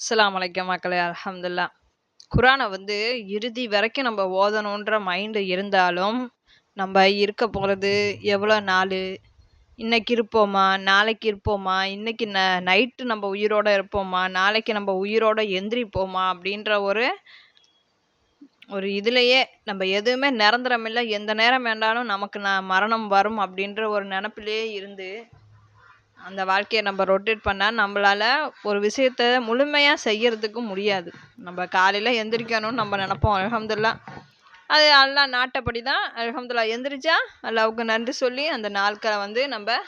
அஸ்லாம் வலைக்கம் மக்களே அலமதுல்லா குரானை வந்து இறுதி வரைக்கும் நம்ம ஓதணுன்ற மைண்டு இருந்தாலும், நம்ம இருக்க போகிறது எவ்வளோ நாள் இன்னைக்கு இருப்போமா? நாளைக்கு இருப்போமா? இன்னைக்கு ந நைட்டு நம்ம உயிரோட இருப்போமா? நாளைக்கு நம்ம உயிரோட எந்திரிப்போமா? அப்படின்ற ஒரு ஒரு இதுலேயே நம்ம எதுவுமே நிரந்தரம் எந்த நேரம் வேண்டாலும் நமக்கு நான் மரணம் வரும் அப்படின்ற ஒரு நினப்பிலேயே இருந்து, அந்த வாழ்க்கையை நம்ம ரொட்டேட் பண்ணால் நம்மளால் ஒரு விஷயத்த முழுமையாக செய்யறதுக்கு முடியாது. நம்ம காலையில் எந்திரிக்கணும்னு நம்ம நினப்போம் அல்ஹம்துலில்லாஹ். அது எல்லாம் நாட்டப்படி தான் அல்ஹம்துலில்லாஹ் எந்திரிச்சா, அல்லாவுக்கு நன்றி சொல்லி அந்த நாட்களை வந்து நம்ம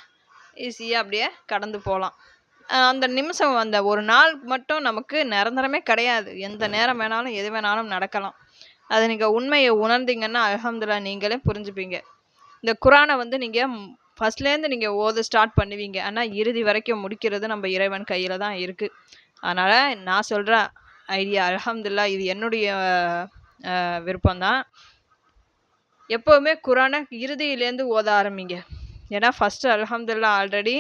ஈஸியாக அப்படியே கடந்து போகலாம் அந்த நிமிஷம் அந்த ஒரு நாள் மட்டும் நமக்கு நிரந்தரமே கிடையாது. எந்த நேரம் வேணாலும், எது வேணாலும் நடக்கலாம். அது நீங்கள் உண்மையை உணர்ந்தீங்கன்னா, அல்ஹம்துலில்லாஹ் நீங்களே புரிஞ்சுப்பீங்க. இந்த குரானை வந்து நீங்கள் ஃபஸ்ட்லேருந்து ஃபர்ஸ்ட்லேருந்து ஓத ஸ்டார்ட் பண்ணுவீங்க. ஆனால் இறுதி வரைக்கும் முடிக்கிறது நம்ம இறைவன் கையில் தான் இருக்குது அதனால் நான் சொல்கிற ஐடியா அலமதுல்லா இது என்னுடைய விருப்பம்தான் விருப்பம் தான். இறுதியிலேருந்து ஓத ஆரம்பிங்க. ஏன்னா, ஃபர்ஸ்ட்டு அலமதுல்லா ஆல்ரெடி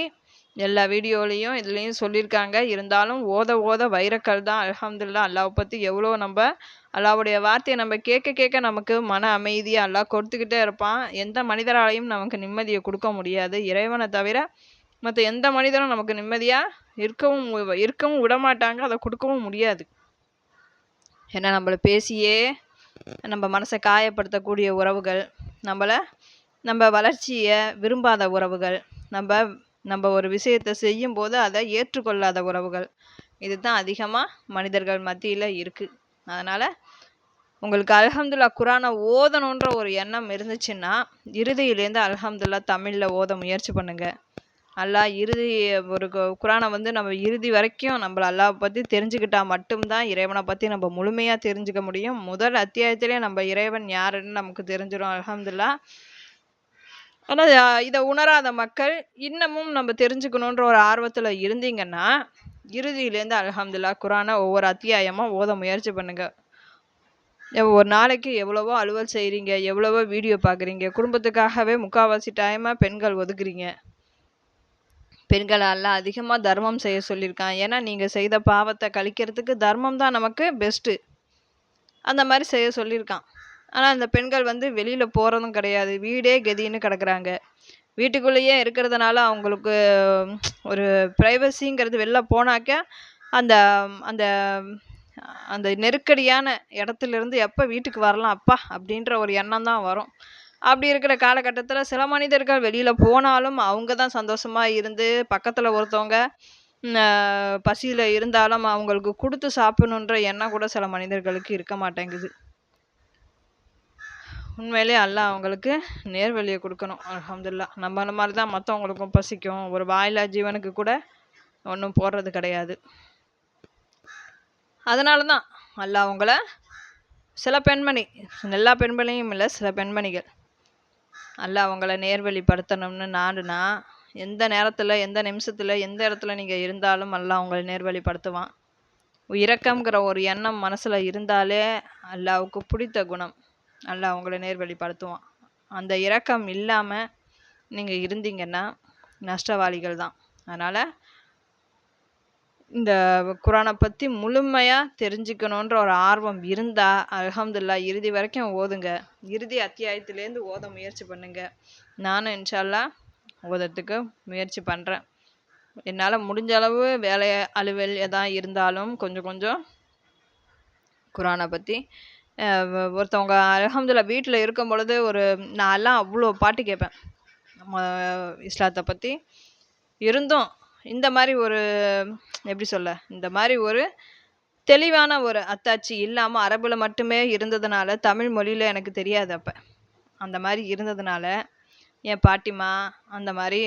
எல்லா வீடியோலையும் இதுலேயும் சொல்லியிருக்காங்க. இருந்தாலும் ஓத ஓத வைரக்கல் தான் அலமதுல்லா அல்லாவை பற்றி எவ்வளோ நம்ம அல்லாவுடைய வார்த்தையை நம்ப கேட்க கேட்க நமக்கு மன அமைதியாக அல்லா கொடுத்துக்கிட்டே இருப்பான். எந்த மனிதராலையும் நமக்கு நிம்மதியை கொடுக்க முடியாது. இறைவனை தவிர மற்ற எந்த மனிதனும் நமக்கு நிம்மதியாக இருக்கவும் இருக்கவும் விடமாட்டாங்க. அதை கொடுக்கவும் முடியாது. ஏன்னா, நம்மளை பேசியே நம்ம மனசை காயப்படுத்தக்கூடிய உறவுகள், நம்மளை நம்ம வளர்ச்சியை விரும்பாத உறவுகள், நம்ம நம்ம ஒரு விஷயத்த செய்யும்போது அதை ஏற்றுக்கொள்ளாத உறவுகள். இதுதான் அதிகமாக மனிதர்கள் மத்தியில் இருக்குது அதனால் உங்களுக்கு அல்ஹம்துல்லா குரானை ஓதணுன்ற ஒரு எண்ணம் இருந்துச்சுன்னா, இறுதியிலேருந்து அல்ஹம்துல்லா தமிழில் ஓத முயற்சி பண்ணுங்கள் அல்லாஹ் இறுதி ஒரு கு வந்து நம்ம இறுதி வரைக்கும் நம்மளை அல்லாஹ் பற்றி தெரிஞ்சுக்கிட்டா மட்டும்தான் இறைவனை பற்றி நம்ம முழுமையாக தெரிஞ்சுக்க முடியும். முதல் அத்தியாயத்திலே நம்ம இறைவன் யாருன்னு நமக்கு தெரிஞ்சிடும் அலமதுல்லா ஆனா, அ இத உணராத மக்கள் இன்னமும் நம்ம தெரிஞ்சுக்கணுன்ற ஒரு ஆர்வத்துல இருந்தீங்கன்னா, இறுதியிலேருந்து அல்ஹம்துலில்லாஹ் குரான ஒவ்வொரு அத்தியாயமா ஓத முயற்சி பண்ணுங்க. ஒரு நாளைக்கு எவ்வளவோ அலுவல் செய்றீங்க, எவ்வளவோ வீடியோ பார்க்குறீங்க. குடும்பத்துக்காகவே முக்காவாசி டைமாக பெண்கள் ஒதுக்குறீங்க. பெண்கள அல்லாஹ் அதிகமா தர்மம் செய்ய சொல்லியிருக்கான். ஏன்னா, நீங்க செய்த பாவத்த கழிக்கிறதுக்கு தர்மம் தான் நமக்கு பெஸ்ட்டு. அந்த மாரி செய்ய சொல்லியிருக்கான். ஆனால் அந்த பெண்கள் வந்து வெளியில் போகிறதும் கிடையாது. வீடே கதின்னு கிடக்குறாங்க. வீட்டுக்குள்ளேயே இருக்கிறதுனால அவங்களுக்கு ஒரு ப்ரைவசிங்கிறது வெளில போனாக்க, அந்த அந்த அந்த நெருக்கடியான இடத்துலேருந்து எப்போ வீட்டுக்கு வரலாம் அப்பா! அப்படின்ற ஒரு எண்ணம் தான் வரும். அப்படி இருக்கிற காலகட்டத்தில் சில மனிதர்கள் வெளியில் போனாலும், அவங்க தான் சந்தோஷமாக இருந்து பக்கத்தில் ஒருத்தவங்க பசியில் இருந்தாலும் அவங்களுக்கு கொடுத்து சாப்பிடணுன்ற எண்ணம் கூட சில மனிதர்களுக்கு இருக்க மாட்டேங்குது. உண்மையிலேயே அல்லாஹ் அவங்களுக்கு நேர்வழிய குடுக்கணும். நம்ம நம்மள மாதிரி தான் மற்றவங்களுக்கும் பசிக்கும். ஒரு வாயிலா ஜீவனுக்கு கூட ஒன்றும் போடுறது கிடையாது. அதனால தான் அல்லாஹ் அவங்கள சில பெண்மணி, எல்லா பெண்மணியும் இல்லை சில பெண்மணிகள். அல்லாஹ் அவங்கள நேர்வழிப்படுத்தணும்னு நாடுனா, எந்த நேரத்தில் எந்த நிமிஷத்தில் எந்த இடத்துல நீங்கள் இருந்தாலும் அல்லாஹ் அவங்களை நேர்வழிப்படுத்துவான். இரக்கம்ங்கிற ஒரு எண்ணம் மனசில் இருந்தாலே அல்லாவுக்கு பிடித்த குணம். நல்லா உங்களை நேர்வழிப்படுத்துவான். அந்த இரக்கம் இல்லாமல் நீங்கள் இருந்தீங்கன்னா, நஷ்டவாளிகள் தான். அதனால, இந்த குரானை பத்தி முழுமையா தெரிஞ்சுக்கணுன்ற ஒரு ஆர்வம் இருந்தால் அலமதுல்லா இறுதி வரைக்கும் ஓதுங்க. இறுதி அத்தியாயத்திலேருந்து ஓத முயற்சி பண்ணுங்க. நானும் இன்ஷால்லா ஓதுறதுக்கு முயற்சி பண்றேன். என்னால் முடிஞ்ச அளவு வேலை அலுவல் எதா இருந்தாலும் கொஞ்சம் கொஞ்சம் குரான பத்தி அ ஒருத்தவங்க வீட்டில் வீட்ல இருக்கும்பொழுது ஒரு நான்லாம் அவ்ளோ பாட்டு கேட்பேன். நம்ம இஸ்லாத்த பத்தி. இருந்தும் இந்த மாரி ஒரு எப்படி சொல்ல? இந்த மாரி ஒரு தெளிவான ஒரு அத்தாட்சி இல்லாம அரபுல மட்டுமே இருந்ததுனால, தமிழ் மொழியில எனக்கு தெரியாது அப்ப. அந்த மாரி இருந்ததுனால, என் பாட்டிமா அந்த மாரி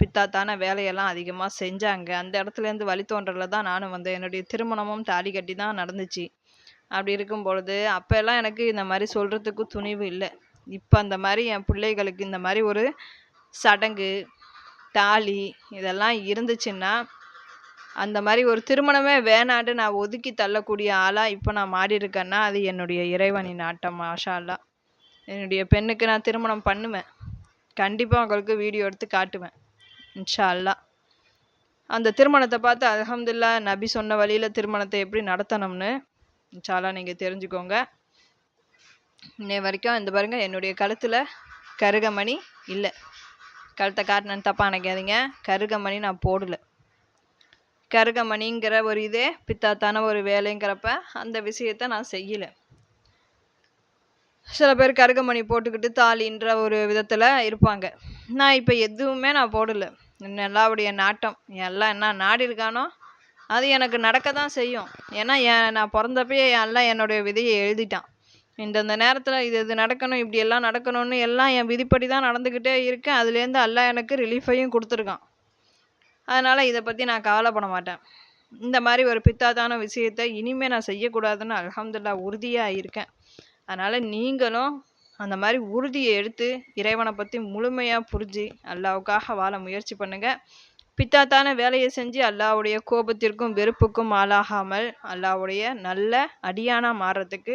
பித்தாத்தான வேலையெல்லாம் அதிகமா செஞ்சாங்க. அந்த இடத்துலேருந்து வழித்தோன்றல்ல தான் நானும் வந்தேன். என்னுடைய திருமணமும் தாலி கட்டி தான் நடந்துச்சு. அப்படி இருக்கும் பொழுது, அப்போல்லாம் எனக்கு இந்த மாதிரி சொல்கிறதுக்கு துணிவு இல்லை இப்போ அந்த மாதிரி என் பிள்ளைகளுக்கு இந்த மாதிரி ஒரு சடங்கு, தாலி இதெல்லாம் இருந்துச்சுன்னா, அந்த மாதிரி ஒரு திருமணமே வேணான்ட்டு நான் ஒதுக்கி தள்ளக்கூடிய ஆளாக இப்போ நான் மாறியிருக்கேன்னா, அது என்னுடைய இறைவனின் நாட்டம். மாஷா என்னுடைய பெண்ணுக்கு நான் திருமணம் பண்ணுவேன். கண்டிப்பாக உங்களுக்கு வீடியோ எடுத்து காட்டுவேன். இன்ஷா அந்த திருமணத்தை பார்த்து அலமதுல்லா நபி சொன்ன வழியில் திருமணத்தை எப்படி நடத்தணும்னு இன்ஷால்லா நீங்கள் தெரிஞ்சுக்கோங்க. இன்னை வரைக்கும் இந்த பாருங்க என்னுடைய கழுத்தில் கருகமணி இல்லை. கழுத்தை காட்டினேன்னு தப்பாக நினைக்காதீங்க. கருகமணி நான் போடலை. கருகமணிங்கிற ஒரு இதே பித்தாத்தான ஒரு வேலைங்கிறப்ப அந்த விஷயத்த நான் செய்யலை. சில பேர் கருகமணி போட்டுக்கிட்டு தாலின்ற ஒரு விதத்தில் இருப்பாங்க. நான் இப்போ எதுவுமே நான் போடலை. எல்லாவுடைய நாட்டம். எல்லாம் என்ன நாடி இருக்கானோ அது எனக்கு நடக்க தான் செய்யும். ஏன்னா என் நான் பிறந்தப்பயே எல்லாம் என்னுடைய விதியை எழுதிட்டான். இந்தந்த நேரத்தில் இது இது நடக்கணும் இப்படி எல்லாம் நடக்கணும்னு எல்லாம் என் விதிப்படி தான் நடந்துக்கிட்டே இருக்கேன். அதுலேருந்து அல்லாஹ் எனக்கு ரிலீஃபையும் கொடுத்துருக்கான். அதனால் இதை பற்றி நான் கவலைப்பட மாட்டேன். இந்த மாதிரி ஒரு பித்தாத்தான விஷயத்தை இனிமேல் நான் செய்யக்கூடாதுன்னு அலமதுல்லா உறுதியாக இருக்கேன். அதனால் நீங்களும் அந்த மாதிரி உறுதியை எடுத்து இறைவனை பற்றி முழுமையாக புரிஞ்சு அல்லாவுக்காக வாழ முயற்சி பண்ணுங்கள் பித்தாத்தான வேலையை செஞ்சு அல்லாவுடைய கோபத்திற்கும் வெறுப்புக்கும் ஆளாகாமல் அல்லாவுடைய நல்ல அடியானா மாறுறதுக்கு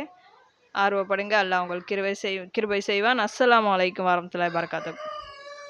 ஆர்வப்படுங்க. அல்லாஹ் உங்களுக்கு கிருபை செய் கிருபை செய்வான். அஸ்லாம் வலைக்கும் வரமத்துல வரகாத்துக்கும்